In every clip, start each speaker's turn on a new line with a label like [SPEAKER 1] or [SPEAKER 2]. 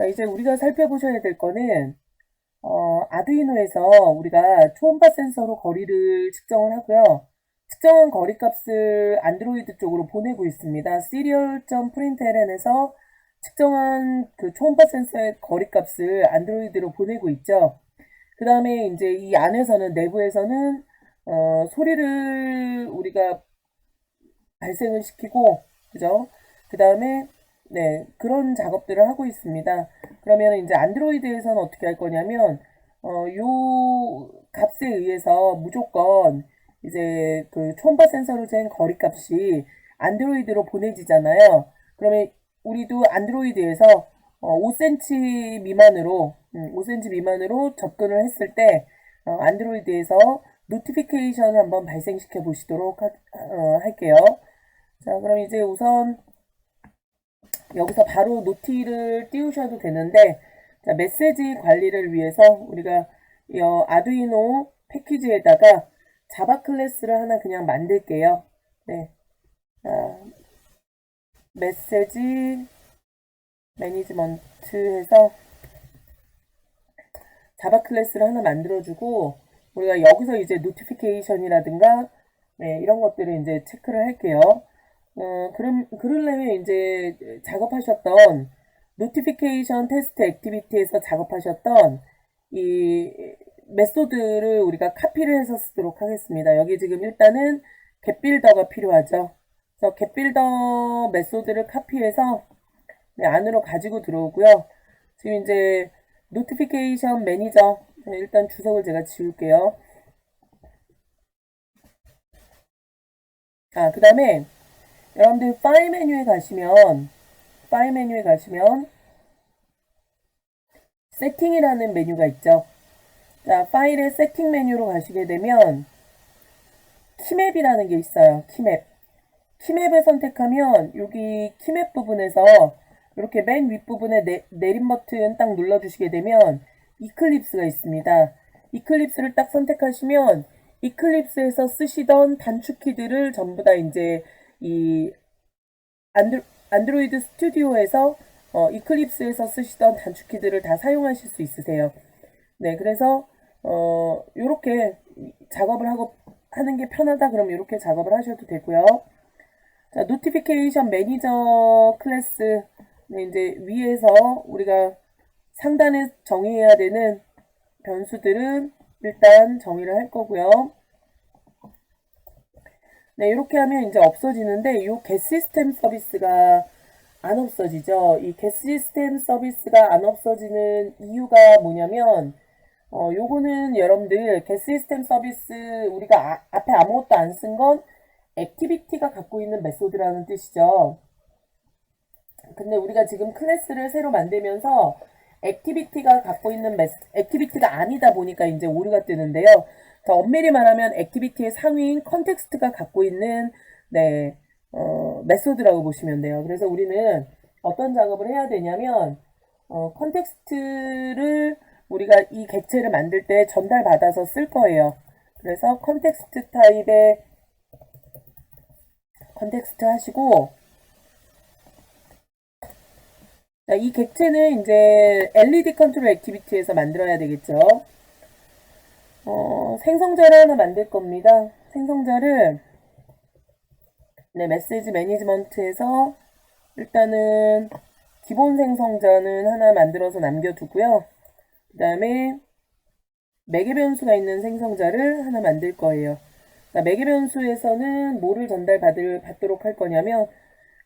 [SPEAKER 1] 자, 이제 우리가 살펴보셔야 될 거는 어, 아두이노에서 우리가 초음파 센서로 거리를 측정을 하고요. 측정한 거리 값을 안드로이드 쪽으로 보내고 있습니다. serial.println에서 측정한 그 초음파 센서의 거리 값을 안드로이드로 보내고 있죠. 그 다음에 이제 이 안에서는 내부에서는 어, 소리를 우리가 발생을 시키고 그죠? 그 다음에 네 그런 작업들을 하고 있습니다. 그러면 이제 안드로이드에서는 어떻게 할 거냐면 어, 요 값에 의해서 무조건 이제 그 초음파 센서로 잰 거리 값이 안드로이드로 보내지잖아요. 그러면 우리도 안드로이드에서 어, 5cm 미만으로 음, 5cm 미만으로 접근을 했을 때 어, 안드로이드에서 노티피케이션을 한번 발생시켜 보시도록 하, 어, 할게요. 자, 그럼 이제 우선 여기서 바로 노티를 띄우셔도 되는데 자, 메시지 관리를 위해서 우리가 이 어, 아두이노 패키지에다가 자바 클래스를 하나 그냥 만들게요. 네. 자, 메시지 매니지먼트 해서 자바 클래스를 하나 만들어주고 우리가 여기서 이제 노티피케이션이라든가 네, 이런 것들을 이제 체크를 할게요. 어, 그럼, 그러려면 이제 작업하셨던 노티피케이션 테스트 액티비티에서 작업하셨던 이 메소드를 우리가 카피를 해서 쓰도록 하겠습니다. 여기 지금 일단은 겟빌더가 필요하죠. 그래서 겟빌더 메소드를 카피해서 네, 안으로 가지고 들어오고요. 지금 이제 노티피케이션 매니저 네, 일단 주석을 제가 지울게요. 아, 그 다음에 여러분들 파일 메뉴에 가시면 파일 메뉴에 가시면 세팅이라는 메뉴가 있죠. 자, 파일의 세팅 메뉴로 가시게 되면 키맵이라는 게 있어요. 키맵. 키맵을 선택하면 여기 키맵 부분에서 이렇게 맨 윗부분에 내, 내림 버튼 딱 눌러주시게 되면 이클립스가 있습니다. 이클립스를 딱 선택하시면 이클립스에서 쓰시던 단축키들을 전부 다 이제 이 안드로, 안드로이드 스튜디오에서 어, 이클립스에서 쓰시던 단축키들을 다 사용하실 수 있으세요. 네, 그래서 어, 요렇게 작업을 하고 하는 게 편하다 그러면 이렇게 작업을 하셔도 되고요. 자, 노티피케이션 매니저 클래스 네, 이제 위에서 우리가 상단에 정의해야 되는 변수들은 일단 정의를 할 거고요. 네, 이렇게 하면 이제 없어지는데 이 겟시스템 서비스가 안 없어지죠. 이 겟시스템 서비스가 안 없어지는 이유가 뭐냐면 어, 요거는 여러분들 겟시스템 서비스 우리가 아, 앞에 아무것도 안 쓴 건 액티비티가 갖고 있는 메소드라는 뜻이죠. 근데 우리가 지금 클래스를 새로 만들면서 액티비티가 갖고 있는 메 액티비티가 아니다 보니까 이제 오류가 뜨는데요. 더 엄밀히 말하면 액티비티의 상위인 컨텍스트가 갖고 있는 네, 어, 메소드라고 보시면 돼요. 그래서 우리는 어떤 작업을 해야 되냐면 어, 컨텍스트를 우리가 이 객체를 만들 때 전달받아서 쓸 거예요. 그래서 컨텍스트 타입의 컨텍스트 하시고 자, 이 객체는 이제 LED 컨트롤 액티비티에서 만들어야 되겠죠. 어, 생성자를 하나 만들 겁니다. 생성자를 네, 메시지 매니지먼트에서 일단은 기본 생성자는 하나 만들어서 남겨두고요. 그 다음에 매개 변수가 있는 생성자를 하나 만들 거예요. 매개 변수에서는 뭐를 전달받을 받도록 할 거냐면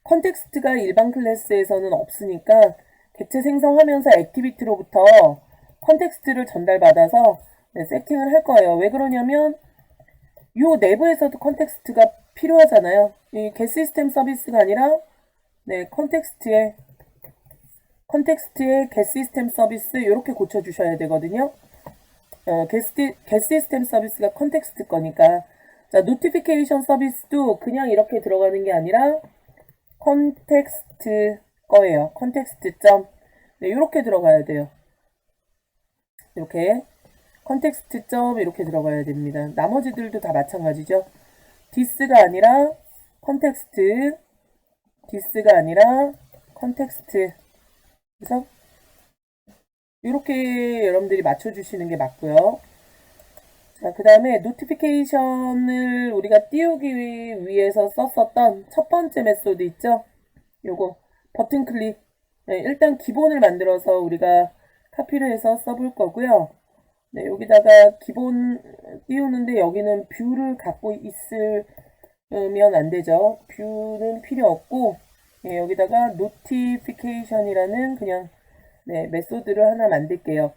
[SPEAKER 1] 컨텍스트가 일반 클래스에서는 없으니까 객체 생성하면서 액티비티로부터 컨텍스트를 전달받아서 네, 세팅을 할 거예요. 왜 그러냐면 요 내부에서도 컨텍스트가 필요하잖아요. 이 겟시스템 서비스가 아니라 네, 컨텍스트에 컨텍스트의 겟시스템 서비스 이렇게 고쳐 주셔야 되거든요. 어, 겟시스템 서비스가 컨텍스트 거니까 자, 노티피케이션 서비스도 그냥 이렇게 들어가는 게 아니라 컨텍스트 거예요. 컨텍스트 점 네, 이렇게 들어가야 돼요. 이렇게 컨텍스트 점 이렇게 들어가야 됩니다. 나머지들도 다 마찬가지죠. 디스가 아니라 컨텍스트 디스가 아니라 컨텍스트 그래서 이렇게 여러분들이 맞춰주시는 게 맞고요. 자, 그 다음에 노티피케이션을 우리가 띄우기 위해서 썼었던 첫 번째 메소드 있죠? 요거 버튼 클릭. 네, 일단 기본을 만들어서 우리가 카피를 해서 써볼 거고요. 네, 여기다가 기본 띄우는데 여기는 뷰를 갖고 있으면 안 되죠. 뷰는 필요 없고 예, 여기다가 노티피케이션이라는 그냥 네, 메소드를 하나 만들게요.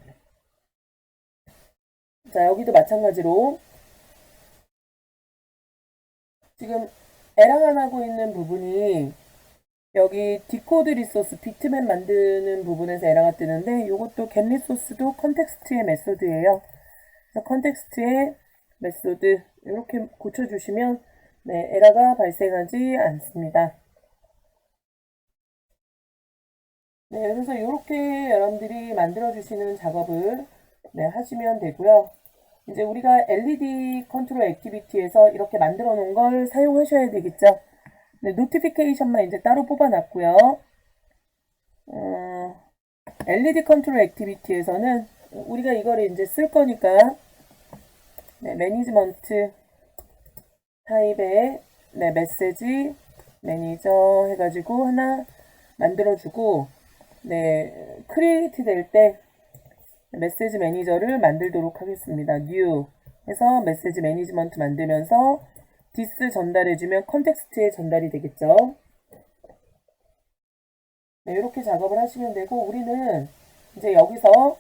[SPEAKER 1] 자, 여기도 마찬가지로 지금 안 하고 있는 부분이 여기 디코드 리소스 비트맵 만드는 부분에서 에러가 뜨는데 이것도 get 리소스도 컨텍스트의 메소드예요. 그래서 컨텍스트의 메소드 이렇게 고쳐주시면 네, 에러가 발생하지 않습니다. 네, 그래서 이렇게 여러분들이 만들어주시는 작업을 네, 하시면 되고요. 이제 우리가 LED 컨트롤 액티비티에서 이렇게 만들어 놓은 걸 사용하셔야 되겠죠. 네, 노티피케이션만 이제 따로 뽑아놨고요. 어, LED 컨트롤 액티비티에서는 우리가 이거를 이제 쓸 거니까 네, 매니지먼트 타입의 네, 메시지 매니저 해가지고 하나 만들어주고 네, 크리에이트 될 때 메시지 매니저를 만들도록 하겠습니다. new 해서 메시지 매니지먼트 만들면서 디스 전달해주면 컨텍스트에 전달이 되겠죠. 네, 이렇게 작업을 하시면 되고 우리는 이제 여기서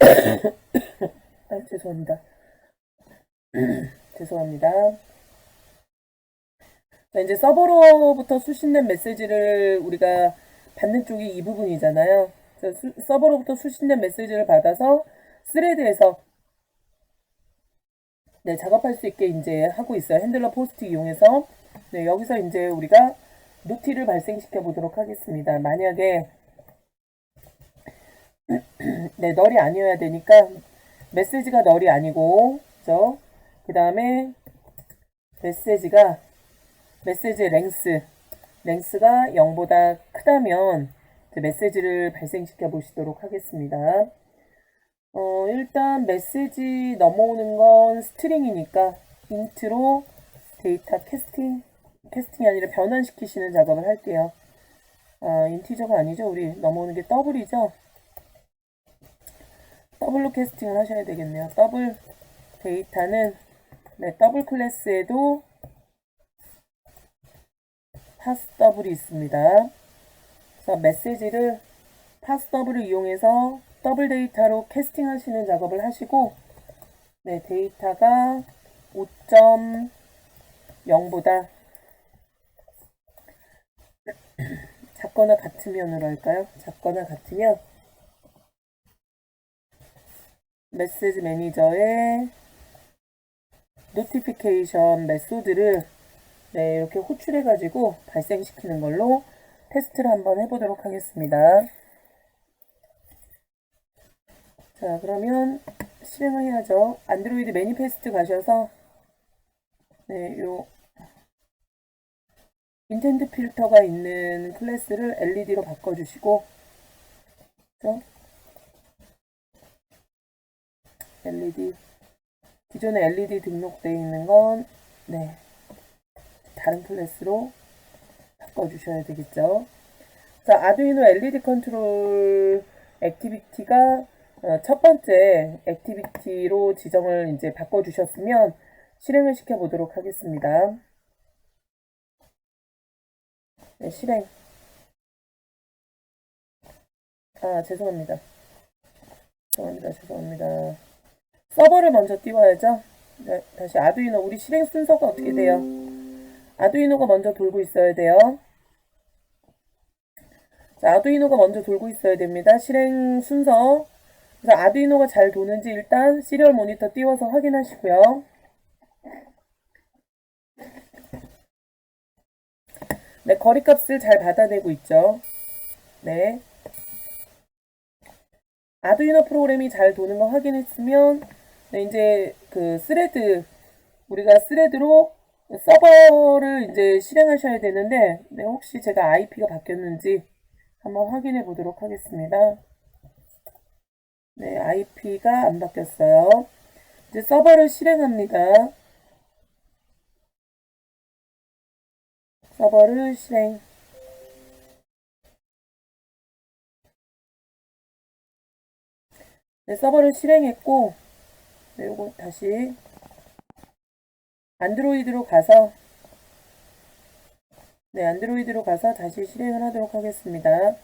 [SPEAKER 1] 아, 죄송합니다. 죄송합니다. 자, 이제 서버로부터 수신된 메시지를 우리가 받는 쪽이 이 부분이잖아요. 수, 서버로부터 수신된 메시지를 받아서 스레드에서 네, 작업할 수 있게 이제 하고 있어요. 핸들러 포스트 이용해서. 네, 여기서 이제 우리가 노티를 발생시켜 보도록 하겠습니다. 만약에 네, 널이 아니어야 되니까 메시지가 널이 아니고 그죠? 그 다음에 메시지가 메시지 랭스 랭스가 0보다 크다면 메시지를 발생시켜 보시도록 하겠습니다. 어, 일단 메시지 넘어오는 건 스트링이니까 인트로 데이터 캐스팅 캐스팅이 아니라 변환시키시는 작업을 할게요. 아, 인티저가 아니죠. 우리 넘어오는 게 더블이죠. 더블로 캐스팅을 하셔야 되겠네요. 더블 데이터는 네, 더블 클래스에도 파스 더블이 있습니다. 그래서 메시지를 파스 더블을 이용해서 더블 데이터로 캐스팅 하시는 작업을 하시고 네, 데이터가 5.0보다 작거나 같으면으로 할까요? 작거나 같으면 메시지 매니저의 노티피케이션 메소드를 네, 이렇게 호출해 가지고 발생시키는 걸로 테스트를 한번 해보도록 하겠습니다. 자, 그러면 실행을 해야죠. 안드로이드 매니페스트 가셔서 네, 요 인텐드 필터가 있는 클래스를 LED로 바꿔주시고 그죠? LED 기존에 LED 등록되어 있는 건 네, 다른 클래스로 바꿔주셔야 되겠죠. 자, 아두이노 LED 컨트롤 액티비티가 어, 첫 번째 액티비티로 지정을 이제 바꿔주셨으면 실행을 시켜 보도록 하겠습니다. 네, 실행. 아, 죄송합니다. 죄송합니다. 죄송합니다. 서버를 먼저 띄워야죠. 네, 다시 아두이노 우리 실행 순서가 어떻게 돼요? 아두이노가 먼저 돌고 있어야 돼요. 자, 아두이노가 먼저 돌고 있어야 됩니다. 실행 순서. 그래서 아두이노가 잘 도는지 일단 시리얼 모니터 띄워서 확인하시고요. 네, 거리값을 잘 받아내고 있죠. 네. 아두이노 프로그램이 잘 도는 거 확인했으면 네, 이제 그 스레드 우리가 스레드로 서버를 이제 실행하셔야 되는데 네, 혹시 제가 IP가 바뀌었는지 한번 확인해 보도록 하겠습니다. 네, IP가 안 바뀌었어요. 이제 서버를 실행합니다. 서버를 실행. 네, 서버를 실행했고, 네, 요거 다시 안드로이드로 가서, 네, 안드로이드로 가서 다시 실행을 하도록 하겠습니다.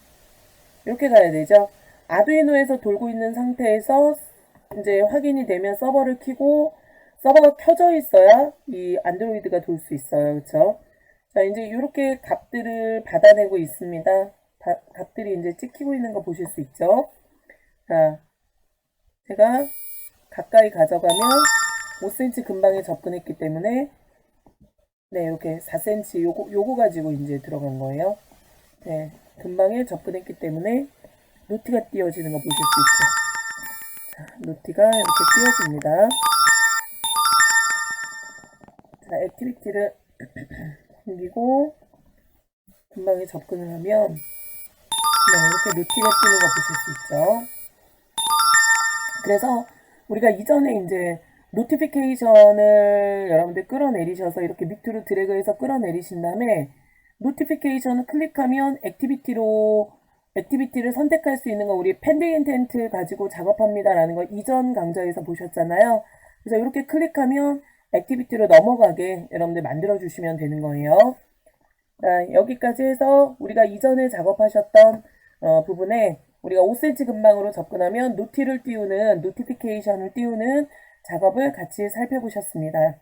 [SPEAKER 1] 이렇게 가야 되죠. 아두이노에서 돌고 있는 상태에서 이제 확인이 되면 서버를 켜고 서버가 켜져 있어야 이 안드로이드가 돌 수 있어요. 그렇죠? 자, 이제 이렇게 값들을 받아내고 있습니다. 다- 값들이 이제 찍히고 있는 거 보실 수 있죠? 자, 제가 가까이 가져가면 5cm 근방에 접근했기 때문에 네, 이렇게 4cm 요거, 요거 가지고 이제 들어간 거예요. 네, 근방에 접근했기 때문에 노티가 띄워지는 거 보실 수 있죠. 자, 노티가 이렇게 띄워집니다. 자, 액티비티를 숨기고 금방에 접근을 하면 네, 이렇게 노티가 뜨는 거 보실 수 있죠. 그래서 우리가 이전에 이제 노티피케이션을 여러분들 끌어내리셔서 이렇게 밑으로 드래그해서 끌어내리신 다음에 노티피케이션을 클릭하면 액티비티로 액티비티를 선택할 수 있는 거 우리 펜딩 인텐트 가지고 작업합니다라는 거 이전 강좌에서 보셨잖아요. 그래서 이렇게 클릭하면 액티비티로 넘어가게 여러분들 만들어 주시면 되는 거예요. 자, 여기까지 해서 우리가 이전에 작업하셨던 어, 부분에 우리가 5cm 근방으로 접근하면 노티를 띄우는 노티피케이션을 띄우는 작업을 같이 살펴보셨습니다.